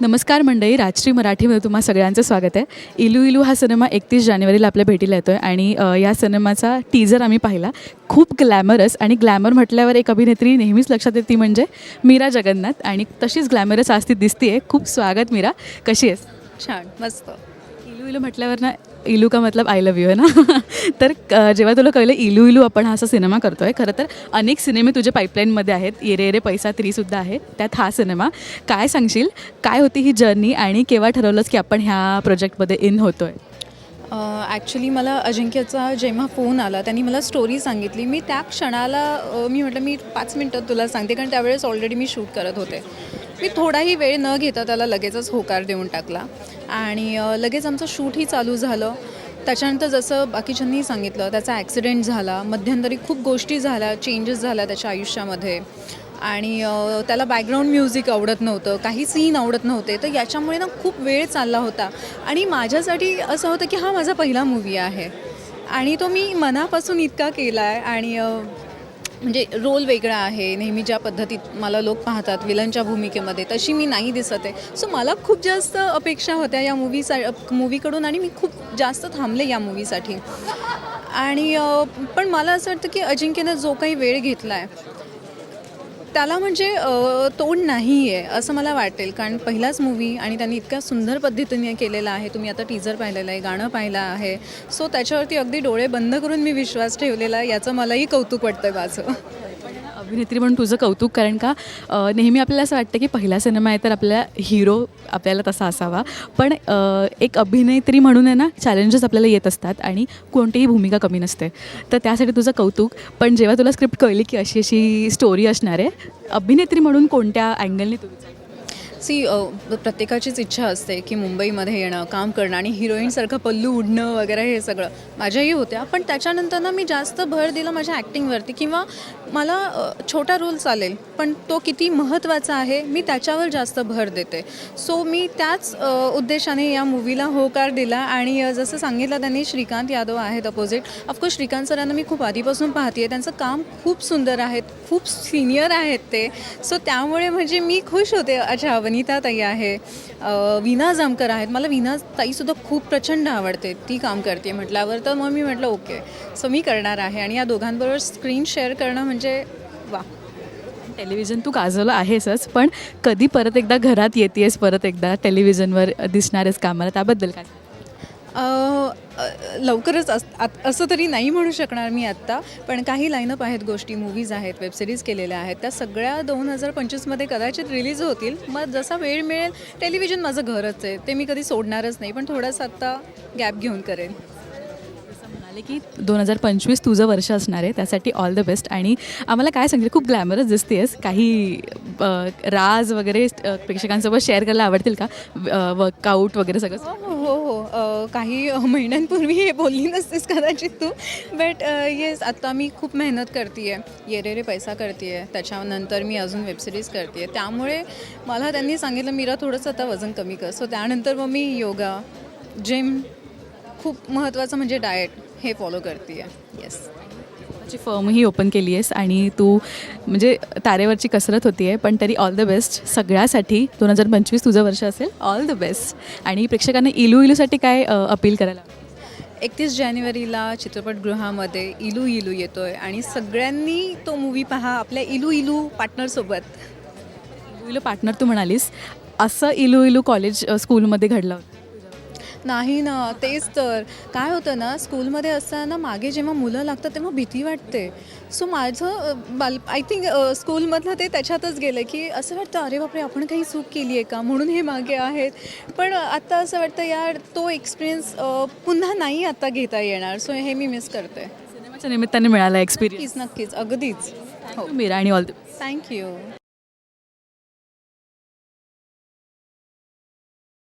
नमस्कार मंडळी राजश्री मराठीमध्ये तुम्हा सगळ्यांचं स्वागत आहे. इलू इलू हा सिनेमा एकतीस जानेवारीला आपल्या भेटीला येतो आहे आणि या सिनेमाचा टीजर आम्ही पाहिला. खूप ग्लॅमरस आणि ग्लॅमर म्हटल्यावर एक अभिनेत्री नेहमीच लक्षात येते ती म्हणजे मीरा जगन्नाथ. आणि तशीच ग्लॅमरस आज ती दिसते खूप स्वागत मीरा. कशी आहेस? छान मस्त. इलू इलू म्हटल्यावर ना इलू का मतलब आय लव्ह यू आहे ना? तर जेव्हा तुला कळलं इलू इलू आपण हा असा सिनेमा करतो आहे खरं तर अनेक सिनेमे तुझ्या पाईपलाईनमध्ये आहेत. येरे येरे पैसा त्रीसुद्धा आहे. त्यात हा सिनेमा. काय सांगशील? काय होती ही जर्नी आणि केव्हा ठरवलंच की आपण ह्या प्रोजेक्टमध्ये इन होतो आहे ॲक्च्युली मला अजिंक्यचा जेव्हा फोन आला त्यांनी मला स्टोरी सांगितली. मी त्या क्षणाला मी म्हटलं मी पाच मिनटात तुला सांगते. कारण त्यावेळेस ऑलरेडी मी शूट करत होते. मी थोडाही वेळ न घेता त्याला लगेचच होकार देऊन टाकला. आणि लगेच आमचं शूटही चालू झालं. त्याच्यानंतर जसं बाकीच्यांनी सांगितलं त्याचा ॲक्सिडेंट झाला मध्यंतरी खूप गोष्टी झाल्या चेंजेस झाल्या त्याच्या आयुष्यामध्ये. आणि त्याला बॅकग्राऊंड म्युझिक आवडत नव्हतं काही सीन आवडत नव्हते तर याच्यामुळे ना खूप वेळ चालला होता. आणि माझ्यासाठी असं होतं की हा माझा पहिला मूवी आहे. आणि तो मी मनापासून इतका केला आहे आणि म्हणजे रोल वेगळा आहे नेहमी ज्या पद्धतीत मला लोक पाहतात विलनच्या भूमिकेमध्ये तशी मी नाही दिसत आहे. सो मला खूप जास्त अपेक्षा होत्या या मूवीसा मूवीकडून आणि मी खूप जास्त थांबले या मूवीसाठी आणि पण मला असं वाटतं की अजिंक्यनं जो काही वेळ घेतला आहे त्याला म्हणजे तोंड नाही आहे असं मला वाटेल. कारण पहिलाच मूवी आणि त्यांनी इतक्या सुंदर पद्धतीने केलेला आहे. तुम्ही आता टीजर पाहिलेलं आहे गाणं पाहिलं आहे. सो त्याच्यावरती अगदी डोळे बंद करून मी विश्वास ठेवलेला याचं मलाही कौतुक वाटतं माझं. अभिनेत्री म्हणून तुझं कौतुक कारण का नेहमी आपल्याला असं वाटतं की पहिला सिनेमा आहे तर आपल्या हिरो आपल्याला तसा असावा. पण एक अभिनेत्री म्हणून आहे ना चॅलेंजेस आपल्याला येत असतात आणि कोणतीही भूमिका कमी नसते. तर त्यासाठी तुझं कौतुक. पण जेव्हा तुला स्क्रिप्ट कळली की अशी अशी स्टोरी असणार आहे अभिनेत्री म्हणून कोणत्या अँगलने तू सी प्रत्येकाचीच इच्छा असते की मुंबईमध्ये येणं काम करणं आणि हिरोईनसारखं पल्लू उडणं वगैरे हे सगळं. माझ्याही होत्या पण त्याच्यानंतर ना मी जास्त भर दिला माझ्या ॲक्टिंगवरती किंवा मला छोटा रोल चालेल पण तो किती महत्त्वाचा आहे मी त्याच्यावर जास्त भर देते. सो मी त्याच उद्देशाने या मूवीला होकार दिला आणि जसं सांगितलं त्यांनी श्रीकांत यादव आहेत अपोजिट ऑफकोर्स श्रीकांत सरांना मी खूप आधीपासून पाहते त्यांचं काम खूप सुंदर आहेत खूप सिनियर आहेत ते. सो त्यामुळे म्हणजे मी खुश होते अच्छा वनिता ताई आहे वीणा जामकर आहेत. मला वीणा ताईसुद्धा खूप प्रचंड आवडते. ती काम करते म्हटल्यावर तर मग मी म्हटलं ओके. सो मी करणार आहे आणि या दोघांबरोबर स्क्रीन शेअर करणं म्हणजे वा. टेलिव्हिजन तू गाजवलं आहेसच पण कधी परत एकदा घरात येतेस परत एकदा टेलिव्हिजनवर दिसणारेच कामाला? त्याबद्दल काय? लवकरच अस आत- असं तरी नाही म्हणू शकणार मी आत्ता पण काही लाईनअप आहेत गोष्टी मूवीज आहेत वेबसिरीज केलेल्या आहेत त्या सगळ्या दोन हजार पंचवीसमध्ये कदाचित रिलीज होतील. मग जसा वेळ मिळेल टेलिव्हिजन माझं घरच आहे ते मी कधी सोडणारच नाही पण थोडंसं आत्ता गॅप घेऊन करेन. म्हणाले की दोन हजार पंचवीस तुझं वर्ष असणार आहे त्यासाठी ऑल द बेस्ट आणि आम्हाला काय सांगितलं खूप ग्लॅमरस दिसतेस. काही अ, राज वगैरे प्रेक्षकांसोबत शेअर करायला आवडतील का? वर्कआउट वगैरे सगळं? हो हो काही महिन्यांपूर्वी हे बोलली नसतेस कदाचित तू. बट येस आत्ता मी खूप मेहनत करते आहे ये रे रे पैसा करते आहे त्याच्यानंतर मी अजून वेबसिरीज करते आहे त्यामुळे मला त्यांनी सांगितलं मीरा थोडंसं आता वजन कमी कर. सो त्यानंतर मग मी योगा जिम खूप महत्त्वाचं म्हणजे डाएट हे फॉलो करते आहे येस ची फर्मही ओपन केली आहेस आणि तू म्हणजे तारेवरची कसरत होती आहे पण तरी ऑल द बेस्ट सगळ्यासाठी. दोन हजार पंचवीस तुझं वर्ष असेल. ऑल द बेस्ट आणि प्रेक्षकांना इलू इलूसाठी काय अपील करायला एकतीस जानेवारीला चित्रपटगृहामध्ये इलू इलू येतो आहे आणि सगळ्यांनी तो मूवी पहा आपल्या इलू इलू पार्टनरसोबत इलू इलू पार्टनर तू म्हणालीस. असं इलू इलू कॉलेज अ, स्कूलमध्ये घडलं होतं. नाही ना तेच तर. काय होतं ना स्कूलमध्ये असताना मागे जेव्हा मुलं लागतात तेव्हा भीती वाटते. सो माझं बाल आय थिंक स्कूलमधलं ते त्याच्यातच गेलं की असं वाटतं अरे बापरे आपण काही चूक केली आहे का? म्हणून हे मागे आहेत. पण आता असं वाटतं यार तो एक्सपिरियन्स पुन्हा नाही आता घेता येणार. सो हे मी मिस करते. सिनेमाच्या निमित्ताने मिळाला एक्सपिरियन्स नक्कीच नक्कीच. अगदीच. हो. मीरा आणि ऑल थँक्यू